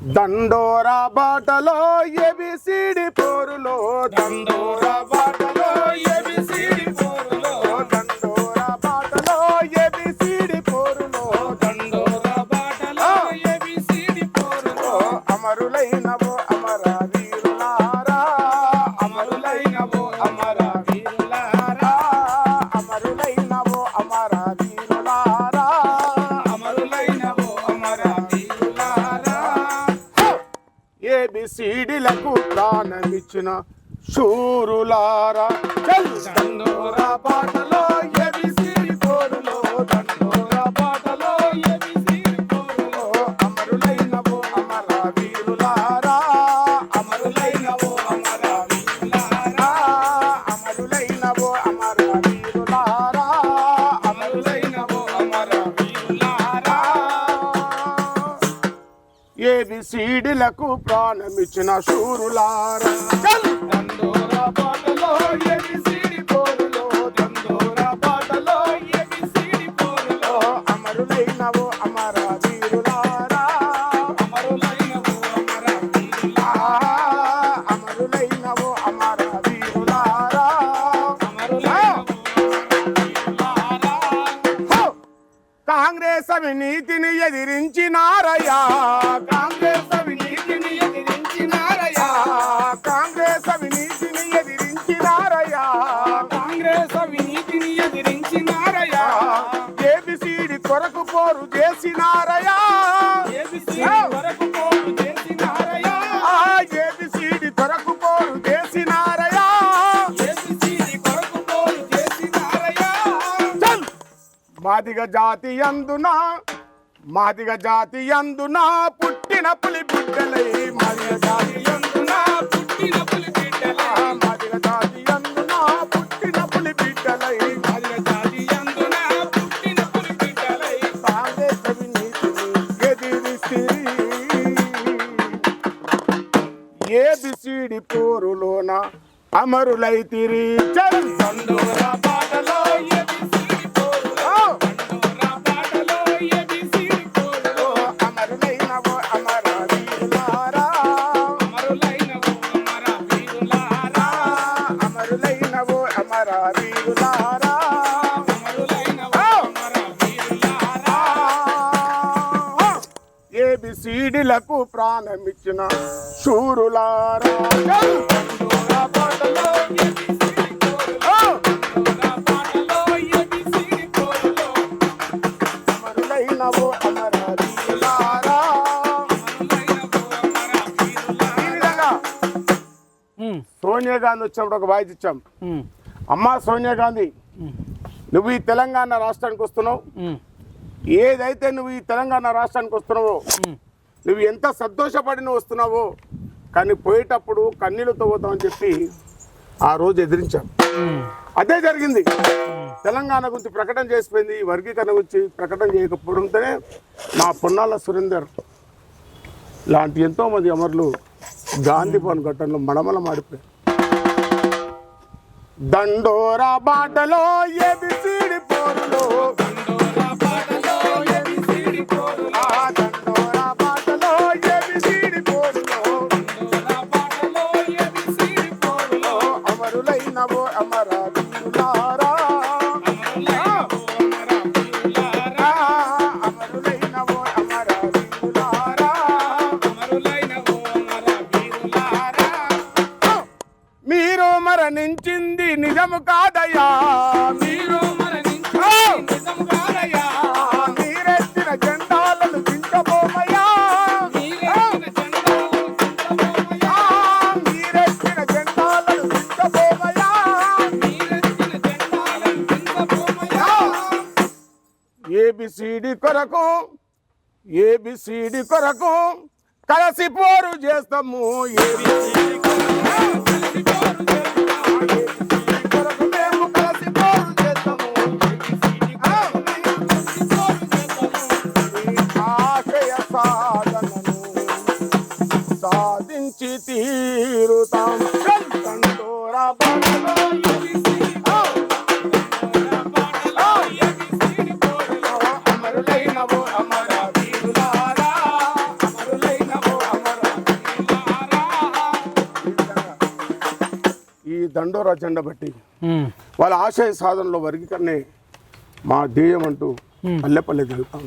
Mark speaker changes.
Speaker 1: దండోరా బాటలో ఎబిసిడి పోరులో దండోరా బాటలో ఎబిసిడి పోరులో. ఏబిసిడిలకు ప్రాణమిచ్చిన శూరులారా
Speaker 2: పాటలో.
Speaker 1: ఏబిసిడిలకు ప్రాణమిచ్చిన శూరులారా చల్!
Speaker 2: దండోరా బాటలో
Speaker 1: అవినీతిని ఎదిరించినారయ్యా.
Speaker 2: కాంగ్రెస్ అవినీతిని ఎదిరించినారయ్యా.
Speaker 1: కాంగ్రెస్ అవినీతిని ఎదిరించినారయ్యా.
Speaker 2: కాంగ్రెస్ అవినీతిని ఎదిరించినారయ్యా.
Speaker 1: ఏబిసిడి కొరకు పోరు చేసినారయ్యా. మాదిగ జాతి అందున? మాదిగ జాతి అందున? పుట్టిన పులి బిడ్డలై మాదిగ జాతి
Speaker 2: అందున? పుట్టిన పులి బిడ్డలై.
Speaker 1: మాదిగ జాతి అందున? పుట్టిన పులి బిడ్డలై.
Speaker 2: మాదిగ జాతి అందున? పుట్టిన పులి బిడ్డలై.
Speaker 1: కాంగ్రెస్ అవినీతిని ఎదిరిసిరి సీడి పోరులోన అమరులైతిరి చల్.
Speaker 2: సందోర పాటలో ఏబిసిడి
Speaker 1: అమర వీరులారా ఏబిసిడిలకు ప్రాణమిచ్చిన శూరులారా. అమరులైనవో అమర వీరులారా విధంగా సోనియా గాంధీ వచ్చినప్పుడు ఒక వాయిస్ ఇచ్చాం. అమ్మా సోనియా గాంధీ నువ్వు ఈ తెలంగాణ రాష్ట్రానికి వస్తున్నావు. ఏదైతే నువ్వు ఈ తెలంగాణ రాష్ట్రానికి వస్తున్నావో నువ్వు ఎంత సంతోషపడి నువ్వు వస్తున్నావో కానీ పోయేటప్పుడు కన్నీళ్ళతో పోతామని చెప్పి ఆ రోజు ఎదిరించాం. అదే జరిగింది. తెలంగాణ గురించి ప్రకటన చేసిపోయింది. వర్గీకరణ గురించి ప్రకటన చేయకపోవడంతోనే మా పొన్నాల సురేందర్ లాంటి ఎంతో మంది అమరులు గాంధీ భవన్ ఘట్టంలో మడమల మాడిపోయారు దండోరా బాటలో ఏబిసిడి పోరులో? మరణించింది నిజము కాదయ్యా.
Speaker 2: మీరు మరణించి నిజం కాదయ్యా.
Speaker 1: మీరెత్తిన జెండాలను దించబోమయ్యా
Speaker 2: మీరెత్తిన జెండాలను దించబోమయ్యా
Speaker 1: ఏబిసిడి కొరకు ఏబిసిడి కొరకు కలిసి పోరు చేస్తాము. ఏబిసిడి
Speaker 2: కలిసి
Speaker 1: తీరుతాం.
Speaker 2: ఈ దండోరా
Speaker 1: జెండా బట్టి వాళ్ళ ఆశయ సాధనలో వర్గీకరణే మా ధ్యేయం అంటూ పల్లెపల్లె పల్లె తిరుగుతాం